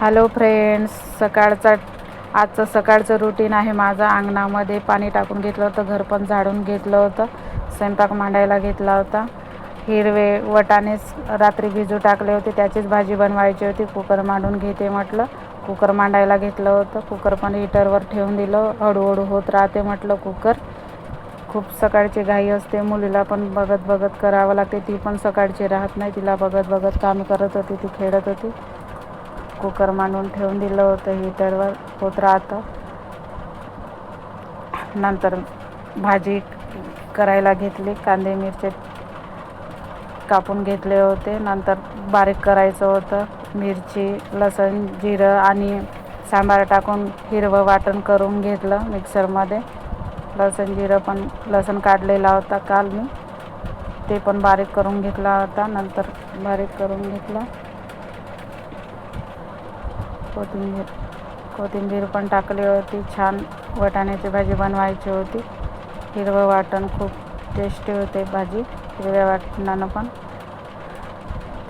Hello friends सकाळचा आजचं सकाळचं रुटीन आहे माझं. अंगणामध्ये पाणी टाकून घेतलं होतं घर पण झाडून घेतलं होतं स्वयंपाक मांडायला घेतला होता. हिरवे वटाणेच रात्री भिजू टाकले होते त्याचीच भाजी बनवायची होती. कुकर मांडून घेते म्हटलं. कुकर मांडायला घेतलं होतं. कुकर पण हिटरवर ठेवून दिलं. हळूहळू होत राहते म्हटलं कुकर. खूप सकाळची घाई असते. मुलीला पण बघत बघत करावं लागते. ती पण सकाळची राहत नाही. तिला बघत बघत काम करत होती. ती खेळत होती. कुकर मांडून ठेवून दिलं होतं हिटरवर होत राहतं. नंतर भाजी करायला घेतली कांदे मिरचे कापून घेतले होते. नंतर बारीक करायचं होतं. मिरची लसण जिरं आणि सांबार टाकून हिरवं वाटण करून घेतलं मिक्सरमध्ये. लसण जिरं पण लसण काढलेला होता काल मी. ते पण बारीक करून घेतला होता. नंतर बारीक करून घेतला. कोथिंबीर कोथिंबीर पण टाकली होती. छान वाटाण्याची भाजी बनवायची होती. हिरवं वाटण खूप टेस्टी होते भाजी. हिरव्या वाटणानं पण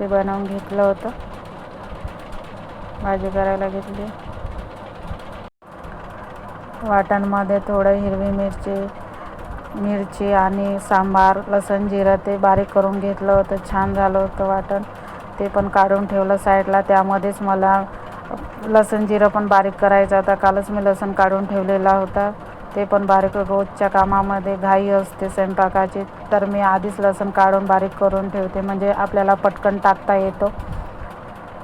ते बनवून घेतलं होतं. भाजी करायला घेतली. वाटणमध्ये थोडं हिरवी मिरची मिरची आणि सांबार लसण जिरं ते बारीक करून घेतलं होतं. छान झालं होतं वाटण. ते पण काढून ठेवलं साईडला. त्यामध्येच मला लसण जिरं पण बारीक करायचं. होता कालच मी लसूण काढून ठेवलेला होता. ते पण बारीक रोजच्या कामामध्ये घाई असते स्वयंपाकाची. तर मी आधीच लसूण काढून बारीक करून ठेवते. म्हणजे आपल्याला पटकन टाकता येतो.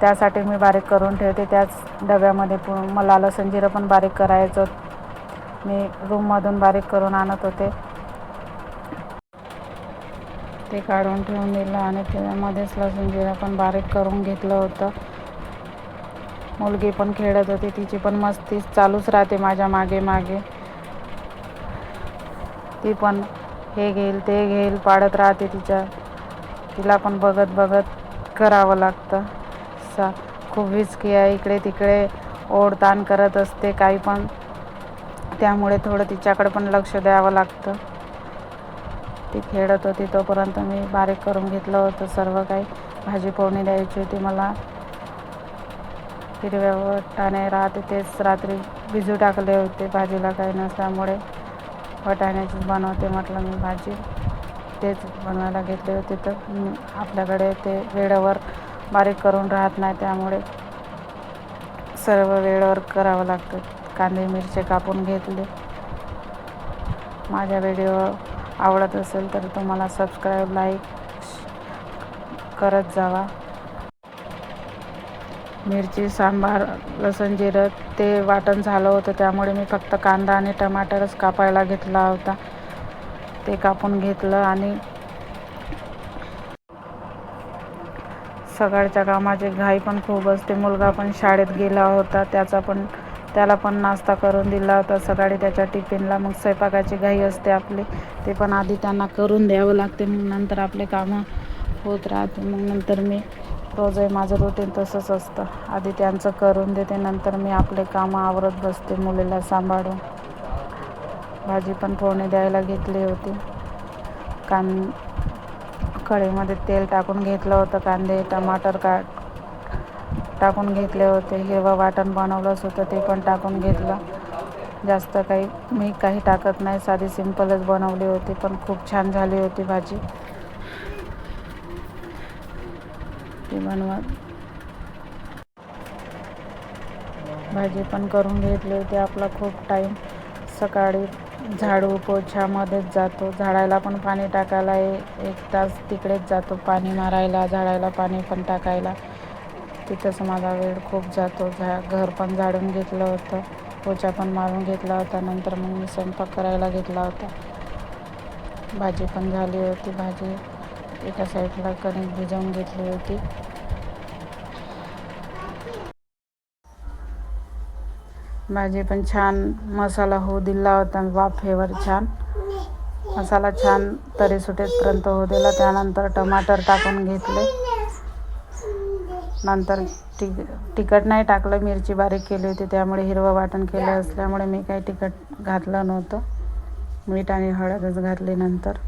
त्यासाठी मी बारीक करून ठेवते. त्याच डब्यामध्ये पु मला लसण जिरं पण बारीक करायचं मी रूममधून बारीक करून आणत होते. ते काढून ठेवून दिलं आणि त्यामध्येच लसूण जिरं पण बारीक करून घेतलं होतं. मुलगी पण खेळत होती तिची पण मस्ती चालूच राहते माझ्या मागे मागे. ती पण हे घेईल ते घेईल पाडत राहते तिच्या. तिला पण बघत बघत करावं लागतं. सा खूप विचकी आहे इकडे तिकडे ओढताण करत असते काही पण. त्यामुळे थोडं तिच्याकडे पण लक्ष द्यावं लागतं. ती खेळत होती तोपर्यंत मी बारीक करून घेतलं होतं सर्व काही. भाजी फोडणी द्यायची होती मला. हिरव्या वटाणे राहते तेच रात्री भिजू टाकले होते भाजीला काही नसल्यामुळे. वटाण्याचीच बनवते म्हटलं मी भाजी. तेच बनवायला घेतले होते तर आपल्याकडे ते वेळेवर बारीक करून राहत नाही त्यामुळे सर्व वेळेवर करावं लागतं. कांदे मिरचे कापून घेतले. माझ्या व्हिडिओ आवडत असेल तर तुम्हाला सबस्क्राईब लाईक करत जावा. मिरची सांबार लसण जिरं ते वाटण झालं होतं. त्यामुळे मी फक्त कांदा आणि टमाटरच कापायला घेतला होता. ते कापून घेतलं आणि सकाळच्या कामाची घाई पण खूप असते मुलगा पण शाळेत गेला होता. त्याचा पण त्याला पण नाश्ता करून दिला होता. सकाळी त्याच्या टिफिनला मग स्वयंपाकाची घाई असते आपली. ते पण आधी त्यांना करून द्यावं लागते. मग नंतर आपले कामं होत राहते. मग नंतर मी रोज आहे माझं रुटीन तसंच असतं. आधी त्यांचं करून देते नंतर मी आपले कामं आवरत बसते मुलीला सांभाळून. भाजी पण फोडणी द्यायला घेतली होती. कां कढईमध्ये तेल टाकून घेतलं होतं कांदे टमाटर का टाकून घेतले होते. हिरवं वाटण बनवलंच होतं ते पण टाकून घेतलं. जास्त काही मी काही टाकत नाही साधी सिंपलच बनवली होती पण खूप छान झाली होती भाजी. ती बनवा भाजी पण करून घेतली होती. आपला खूप टाईम सकाळी झाडू पोछामध्येच जातो. झाडायला पण पाणी टाकायला एक तास तिकडेच जातो. पाणी मारायला झाडायला पाणी पण टाकायला. तिथंच माझा वेळ खूप जातो. झा घर पण झाडून घेतलं होतं. पोछा पण मारून घेतला होता. नंतर मग मी स्वयंपाक करायला घेतला होता. भाजी पण झाली होती. भाजी एका साईडला कणिक भिजवून घेतली होती. भाजी पण छान मसाला होऊ दिला होता वाफेवर छान. मसाला छान तरी सुटेपर्यंत होऊ दिला त्यानंतर टमाटर टाकून घेतले. नंतर टिक तिखट नाही टाकलं मिरची बारीक केली होती त्यामुळे हिरवं वाटण केलं असल्यामुळे मी काही तिखट घातलं नव्हतं. मीठ आणि हळदच घातली नंतर.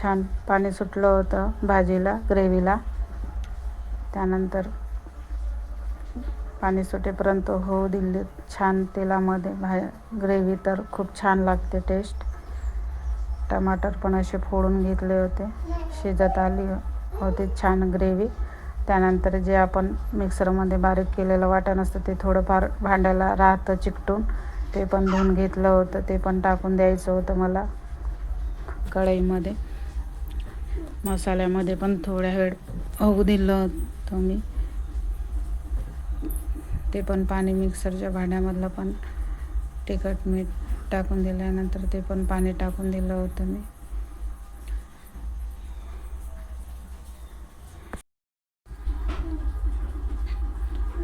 छान पाणी सुटलं होतं भाजीला ग्रेव्हीला. त्यानंतर पाणी सुटेपर्यंत होऊ दिले छान तेलामध्ये. भा ग्रेव्ही तर खूप छान लागते टेस्ट टमाटर पण असे फोडून घेतले होते. शिजत आली होती छान ग्रेव्ही. त्यानंतर जे आपण मिक्सरमध्ये बारीक केलेलं वाटण असतं ते थोडंफार भांड्याला राहतं चिकटून. ते पण धुवून घेतलं होतं. ते पण टाकून द्यायचं होतं मला कढईमध्ये. मसाल्यामध्ये पण थोड्या वेळ होऊ दिलं होतं मी. ते पण पाणी मिक्सरच्या भांड्यामधलं पण तिखट मीठ टाकून दिल्यानंतर ते पण पाणी टाकून दिलं होतं मी.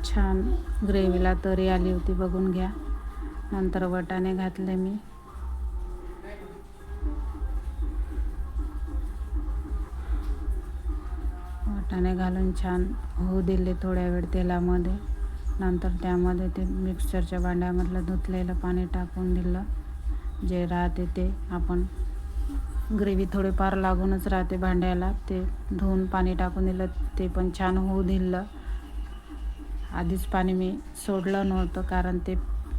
छान ग्रेव्हीला तरी आली होती बघून घ्या. नंतर वटाणे घातले मी. वाटाणे घालून छान होऊ दिले थोड्या वेळ तेलामध्ये. नंतर त्यामध्ये ते मिक्सरच्या भांड्यामधलं धुतलेलं पाणी टाकून दिलं. जे राहते ते आपण ग्रेव्ही थोडीफार लागूनच राहते भांड्याला. ते धुवून पाणी टाकून दिलं ते पण छान होऊ दिलं. आधीच पाणी मी सोडलं नव्हतं कारण ते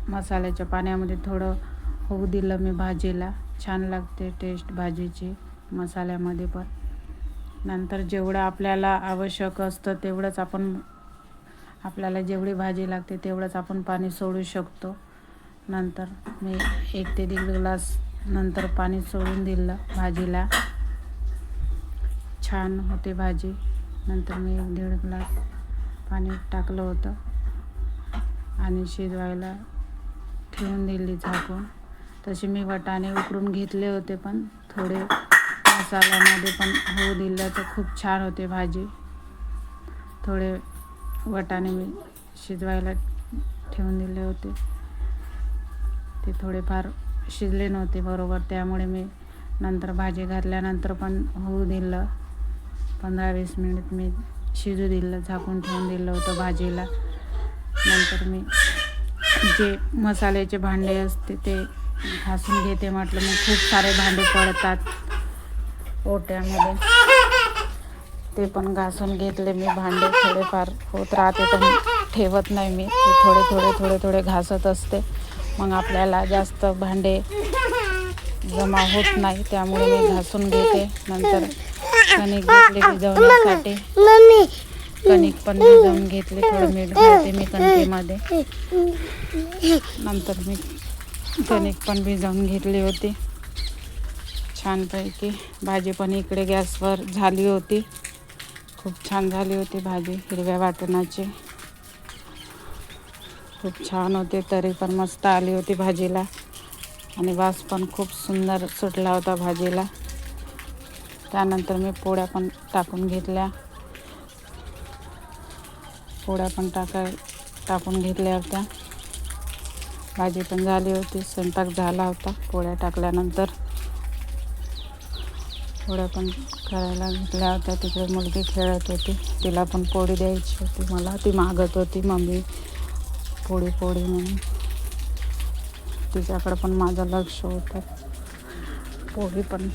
मसाल्याच्या पाण्यामध्ये थोडं होऊ दिलं मी भाजीला. छान लागते टेस्ट भाजीची मसाल्यामध्ये पण. नंतर जेवढं आपल्याला आवश्यक असतं तेवढंच आपण आपल्याला जेवढी भाजी लागते तेवढंच आपण पाणी सोडू शकतो. नंतर मी एक ते दीड ग्लास नंतर पाणी सोडून दिलं भाजीला. छान होते भाजी. नंतर मी एक दीड ग्लास पाणी टाकलं होतं आणि शिजवायला ठेवून दिली झाकून. तसे मी वाटाणे उकडून घेतले होते पण थोडे मसाल्यामध्ये पण होऊ दिलं तर खूप छान होते भाजी. थोडे वटाने मी शिजवायला ठेवून दिले होते. ते थोडेफार शिजले नव्हते बरोबर त्यामुळे मी नंतर भाजी घातल्यानंतर पण होऊ दिलं. पंधरा वीस मिनिट मी शिजू दिलं झाकून ठेवून दिलं होतं भाजीला. नंतर मी जे मसाल्याचे भांडे असते ते घासून घेते म्हटलं मग खूप सारे भांडे पडतात. ओट्यामध्ये. ते पण घासून घेतले मी भांडे थोडेफार. होत राहते तर ठेवत नाही मी. ते थोडे थोडे थोडे थोडे घासत असते. मग आपल्याला जास्त भांडे जमा होत नाही. त्यामुळे मी घासून घेते. नंतर कणिक घेतले भिजवण्यासाठी. कणिक पण भिजवून घेतले. थोडं मीठ घालते मी कणकेमध्ये. नंतर मी कणिक पण भिजवून घेतली होती. छानपैकी. भाजी पण इकडे गॅसवर झाली होती. खूप छान झाली होती भाजी हिरव्या वाटणाची. खूप छान होते तरी पण मस्त आली होती भाजीला. आणि वास पण खूप सुंदर सुटला होता भाजीला. त्यानंतर मी पोळ्या पण टाकून घेतल्या. पोळ्या पण टाका टाकून घेतल्या होत्या. भाजी पण झाली होती स्वयंपाक झाला होता पोळ्या टाकल्यानंतर. थोड्या पण करायला घेतल्या होत्या. तिकडे मुलगी खेळत होती. तिला पण पोळी द्यायची होती मला. ती मागत होती मम्मी पोळी पोळी म्हणून. तिच्याकडं पण माझं लक्ष होतं. पोळी पण.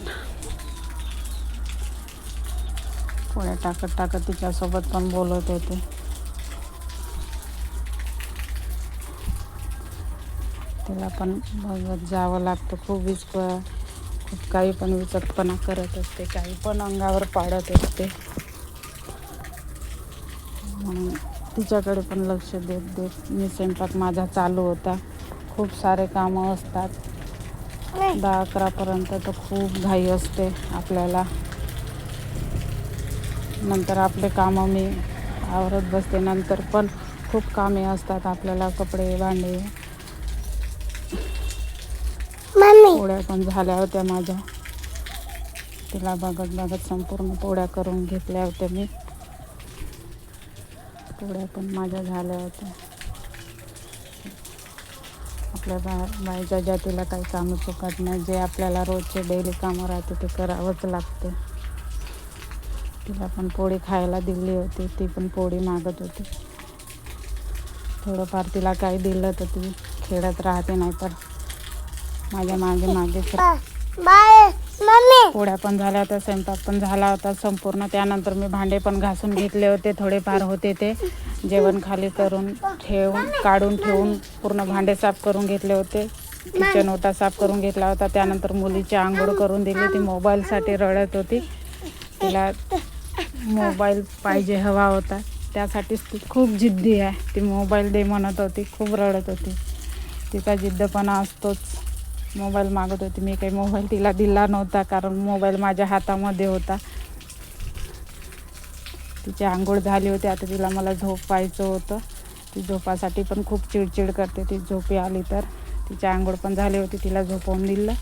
पोळ्या टाकत टाकत तिच्यासोबत पण बोलत होते. तिला पण बघत जावं लागतं. खूप विच काही पण विचकपणा करत असते काही पण अंगावर पाडत असते. म्हणून तिच्याकडे पण लक्ष देत देत मी स्वयंपाक माझा चालू होता. खूप सारे कामं असतात. दहा अकरापर्यंत तर खूप घाई असते आपल्याला. नंतर आपले कामं मी आवरत बसते. नंतर पण खूप कामे असतात आपल्याला कपडे भांडे पोळ्या पण झाल्या होत्या माझ्या. तिला बघत बघत संपूर्ण पोळ्या करून घेतल्या होत्या मी. पोळ्या पण माझ्या झाल्या होत्या. आपल्या बा बाईच्या जातीला काही कामं चुकत नाही. जे आपल्याला रोजचे डेली कामं राहते ते करावंच लागते. तिला पण पोळी खायला दिली होती. ती पण पोळी मागत होती. थोडंफार तिला काही दिलं तर ती खेळत राहते नाही तर माझ्या मागे मागे. पोळ्या पण झाल्या होत्या स्वयंपाक पण झाला होता. संपूर्ण त्यानंतर मी भांडे पण घासून घेतले होते थोडेफार होते ते. जेवण खाली करून ठेवून काढून ठेवून पूर्ण भांडे साफ करून घेतले होते. किचन ओटा साफ करून घेतला होता. त्यानंतर मुलीची आंघोळ करून दिली ती मोबाईलसाठी रडत होती. तिला मोबाईल पाहिजे हवा होता. त्यासाठीच ती खूप जिद्दी आहे. ती मोबाईल दे म्हणत होती. खूप रडत होती. तिचा जिद्दपणा असतोच. मोबाईल मागत होती. मी काही मोबाईल तिला दिला नव्हता कारण मोबाईल माझ्या हातामध्ये होता. तिची आंघोळ झाली होती. आता तिला मला झोपायचं होतं. ती झोपासाठी पण खूप चिडचिड करते. ती झोपी आली तर. तिची आंघोळ पण झाली होती. तिला झोपवून दिलं.